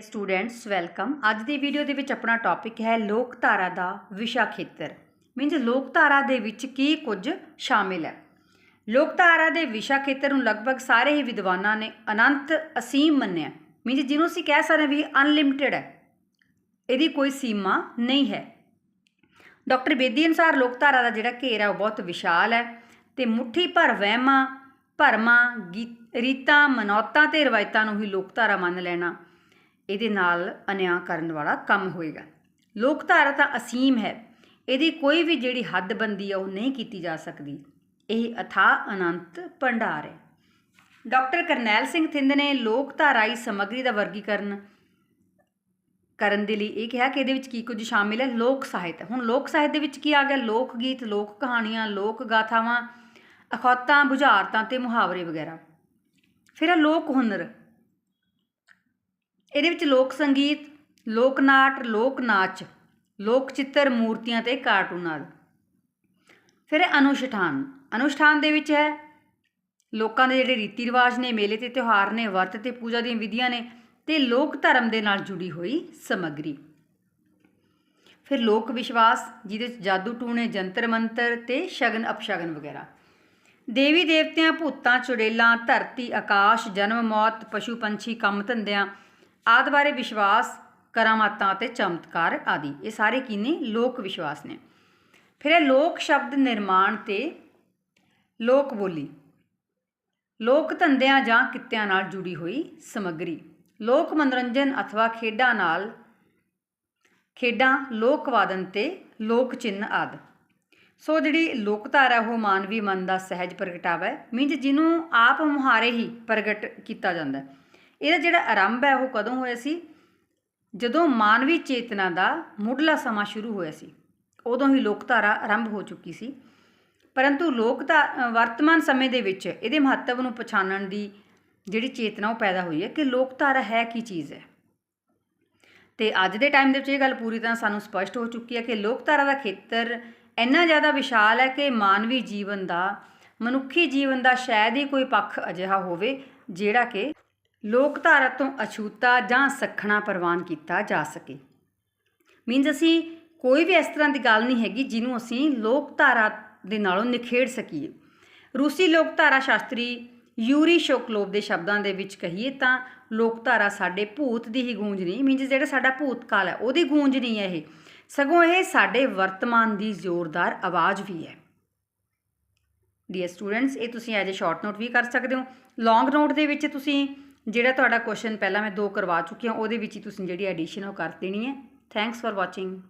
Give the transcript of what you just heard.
Students welcome ਅੱਜ ਦੀ video ਦੇ ਵਿੱਚ ਆਪਣਾ ਟੌਪਿਕ ਹੈ ਲੋਕ ਧਾਰਾ ਦਾ ਵਿਸ਼ਾ ਖੇਤਰ। ਮੀਨਸ ਲੋਕਧਾਰਾ ਦੇ ਵਿੱਚ ਕੀ ਕੁਝ ਸ਼ਾਮਿਲ ਹੈ। ਲੋਕਧਾਰਾ ਦੇ ਵਿਸ਼ਾ ਖੇਤਰ ਨੂੰ ਲਗਭਗ ਸਾਰੇ ਹੀ ਵਿਦਵਾਨਾਂ ਨੇ ਅਨੰਤ ਅਸੀਮ ਮੰਨਿਆ। ਮੀਨਸ ਜਿਹਨੂੰ ਅਸੀਂ ਕਹਿ ਸਕਦੇ ਹਾਂ ਵੀ ਅਨਲਿਮਿਟਿਡ ਹੈ। ਇਹਦੀ ਕੋਈ ਸੀਮਾ ਨਹੀਂ ਹੈ। ਡਾਕਟਰ ਬੇਦੀ ਅਨੁਸਾਰ ਲੋਕਧਾਰਾ ਦਾ ਜਿਹੜਾ ਘੇਰ ਹੈ ਉਹ ਬਹੁਤ ਵਿਸ਼ਾਲ ਹੈ ਤੇ ਮੁੱਠੀ ਭਰ ਵਹਿਮਾਂ, ਭਰਮਾਂ ਗੀ- ਰੀਤਾਂ, ਮਨੌਤਾਂ ਤੇ ਰਵਾਇਤਾਂ ਨੂੰ ਹੀ ਲੋਕਧਾਰਾ ਮੰਨ ਲੈਣਾ ਇਹਦੇ ਨਾਲ ਅਨਿਆਂ ਕਰਨ ਵਾਲਾ ਕੰਮ ਹੋਏਗਾ। ਲੋਕਧਾਰਾ ਤਾਂ ਅਸੀਮ ਹੈ। ਇਹਦੀ ਕੋਈ ਵੀ ਜਿਹੜੀ ਹੱਦਬੰਦੀ ਆ ਉਹ ਨਹੀਂ ਕੀਤੀ ਜਾ ਸਕਦੀ। ਇਹ ਅਥਾ ਅਨੰਤ ਭੰਡਾਰ ਹੈ। ਡਾਕਟਰ ਕਰਨੈਲ ਸਿੰਘ ਥਿੰਦ ਨੇ ਲੋਕਧਾਰਾਈ ਸਮੱਗਰੀ ਦਾ ਵਰਗੀਕਰਨ ਕਰਨ ਦੇ ਲਈ ਇਹ ਕਿਹਾ ਕਿ ਇਹਦੇ ਵਿੱਚ ਕੀ ਕੁਝ ਸ਼ਾਮਿਲ ਹੈ? ਲੋਕ ਸਾਹਿਤ। ਹੁਣ ਲੋਕ ਸਾਹਿਤ ਦੇ ਵਿੱਚ ਕੀ ਆ ਗਿਆ? ਲੋਕ ਗੀਤ, ਲੋਕ ਕਹਾਣੀਆਂ, ਲੋਕ ਗਾਥਾਵਾਂ, ਅਖੌਤਾਂ, ਬੁਝਾਰਤਾਂ ਤੇ ਮੁਹਾਵਰੇ ਵਗੈਰਾ। ਫਿਰ ਹੈ ਲੋਕ ਹੁਨਰ। ਇਹਦੇ ਵਿੱਚ ਲੋਕ ਸੰਗੀਤ, ਲੋਕ ਨਾਟ, ਲੋਕ ਨਾਚ, ਲੋਕ ਚਿੱਤਰ, ਮੂਰਤੀਆਂ ਤੇ ਕਾਰਟੂਨ ਆਦਿ। ਫਿਰ ਅਨੁਸ਼ਠਾਨ। ਅਨੁਸ਼ਠਾਨ ਦੇ ਵਿੱਚ ਹੈ, ਲੋਕਾਂ ਦੇ ਜਿਹੜੇ ਰੀਤੀ ਰਿਵਾਜ ਨੇ, ਮੇਲੇ ਤੇ ਤਿਉਹਾਰ ਨੇ, ਵਰਤ ਤੇ ਪੂਜਾ ਦੀਆਂ ਵਿਧੀਆਂ ਨੇ ਤੇ ਲੋਕ ਧਰਮ ਦੇ ਨਾਲ ਜੁੜੀ ਹੋਈ ਸਮੱਗਰੀ। ਫਿਰ ਲੋਕ ਵਿਸ਼ਵਾਸ, ਜਿਹਦੇ ਵਿੱਚ ਜਾਦੂ ਟੂਣੇ, ਜੰਤਰ ਮੰਤਰ ਤੇ ਸ਼ਗਨ ਅਪਸ਼ਗਨ ਵਗੈਰਾ। ਦੇਵੀ ਦੇਵਤਿਆਂ, ਭੂਤਾਂ, ਚੁੜੇਲਾਂ, ਧਰਤੀ, ਆਕਾਸ਼, ਜਨਮ, ਮੌਤ, ਪਸ਼ੂ, ਪੰਛੀ, ਕੰਮ ਧੰਦਿਆਂ ਆਦਿ ਬਾਰੇ ਵਿਸ਼ਵਾਸ, ਕਰਾਮਾਤਾਂ ਅਤੇ ਚਮਤਕਾਰ ਆਦਿ। ਇਹ ਸਾਰੇ ਕੀ ਨੇ ਲੋਕ ਵਿਸ਼ਵਾਸ ਨੇ। ਫਿਰ ਇਹ ਲੋਕ ਸ਼ਬਦ ਨਿਰਮਾਣ ਤੇ ਲੋਕ ਬੋਲੀ। ਲੋਕ ਧੰਦਿਆਂ ਜਾਂ ਕਿੱਤਿਆਂ ਨਾਲ ਜੁੜੀ ਹੋਈ ਸਮੱਗਰੀ। ਲੋਕ ਮਨੋਰੰਜਨ ਅਥਵਾ ਖੇਡਾਂ ਨਾਲ, ਖੇਡਾਂ, ਲੋਕ ਵਾਦਨ ਤੇ ਲੋਕ ਚਿੰਨ੍ਹ ਆਦਿ। ਸੋ ਜਿਹੜੀ ਲੋਕਧਾਰਾ ਉਹ ਮਾਨਵੀ ਮਨ ਦਾ ਸਹਿਜ ਪ੍ਰਗਟਾਵਾ ਹੈ। ਮੀਨਜ਼ ਜਿਹਨੂੰ ਆਪ ਮੁਹਾਰੇ ਹੀ ਪ੍ਰਗਟ ਕੀਤਾ ਜਾਂਦਾ ਹੈ। ਇਹਦਾ ਜਿਹੜਾ ਆਰੰਭ ਹੈ ਉਹ ਕਦੋਂ ਹੋਇਆ ਸੀ? ਜਦੋਂ ਮਾਨਵੀ ਚੇਤਨਾ ਦਾ ਮੁੱਢਲਾ ਸਮਾਂ ਸ਼ੁਰੂ ਹੋਇਆ ਸੀ ਉਦੋਂ ਹੀ ਲੋਕਧਾਰਾ ਆਰੰਭ ਹੋ ਚੁੱਕੀ ਸੀ। ਪਰੰਤੂ ਲੋਕਧਾ ਅ, ਵਰਤਮਾਨ ਸਮੇਂ ਦੇ ਵਿੱਚ ਇਹਦੇ ਮਹੱਤਵ ਨੂੰ ਪਛਾਣਨ ਦੀ ਜਿਹੜੀ ਚੇਤਨਾ ਉਹ ਪੈਦਾ ਹੋਈ ਹੈ ਕਿ ਲੋਕਧਾਰਾ ਹੈ ਕੀ ਚੀਜ਼ ਹੈ। ਤੇ ਅੱਜ ਦੇ ਟਾਈਮ ਦੇ ਵਿੱਚ ਇਹ ਗੱਲ ਪੂਰੀ ਤਰ੍ਹਾਂ ਸਾਨੂੰ ਸਪਸ਼ਟ ਹੋ ਚੁੱਕੀ ਹੈ ਕਿ ਲੋਕਧਾਰਾ ਦਾ ਖੇਤਰ ਇੰਨਾ ਜ਼ਿਆਦਾ ਵਿਸ਼ਾਲ ਹੈ ਕਿ ਮਾਨਵੀ ਜੀਵਨ ਦਾ ਮਨੁੱਖੀ ਜੀਵਨ ਦਾ ਸ਼ਾਇਦ ਹੀ ਕੋਈ ਪੱਖ ਅਜਿਹਾ ਹੋਵੇ ਜਿਹੜਾ ਕਿ ਲੋਕਧਾਰਾ ਤੋਂ ਅਛੂਤਾ ਜਾਂ ਸਖਣਾ ਪ੍ਰਵਾਨ ਕੀਤਾ ਜਾ ਸਕੇ। ਮੀਨਸ ਅਸੀਂ ਕੋਈ ਵੀ ਇਸ ਤਰ੍ਹਾਂ ਦੀ ਗੱਲ ਨਹੀਂ ਹੈਗੀ ਜਿਹਨੂੰ ਅਸੀਂ ਲੋਕਧਾਰਾ ਦੇ ਨਾਲੋਂ ਨਿਖੇੜ ਸਕੀਏ। ਰੂਸੀ ਲੋਕਧਾਰਾ ਸ਼ਾਸਤਰੀ ਯੂਰੀ ਸ਼ੋਕਲੋਵ ਦੇ ਸ਼ਬਦਾਂ ਦੇ ਵਿੱਚ ਕਹੀਏ ਤਾਂ ਲੋਕਧਾਰਾ ਸਾਡੇ ਭੂਤ ਦੀ ਹੀ ਗੂੰਜ ਨਹੀਂ ਮੀਨਸ ਜਿਹੜਾ ਸਾਡਾ ਭੂਤਕਾਲ ਹੈ ਉਹਦੀ ਗੂੰਜ ਨਹੀਂ ਹੈ ਇਹ। ਸਗੋਂ ਇਹ ਸਾਡੇ ਵਰਤਮਾਨ ਦੀ ਜ਼ੋਰਦਾਰ ਆਵਾਜ਼ ਵੀ ਹੈ। ਡੀਅਰ ਸਟੂਡੈਂਟਸ ਇਹ ਤੁਸੀਂ ਐਜ ਅ ਸ਼ਾਰਟ ਨੋਟ ਵੀ ਕਰ ਸਕਦੇ ਹੋ। ਲੌਂਗ ਨੋਟ ਦੇ ਵਿੱਚ ਤੁਸੀਂ ਜਿਹੜਾ ਤੁਹਾਡਾ ਕੁਐਸਚਨ ਪਹਿਲਾਂ ਮੈਂ ਦੋ ਕਰਵਾ ਚੁੱਕੀ ਹਾਂ, ਉਹਦੇ ਵਿੱਚ ਹੀ ਤੁਸੀਂ ਜਿਹੜੀ ਐਡੀਸ਼ਨ ਉਹ ਕਰ ਦੇਣੀ ਹੈ। Thanks for watching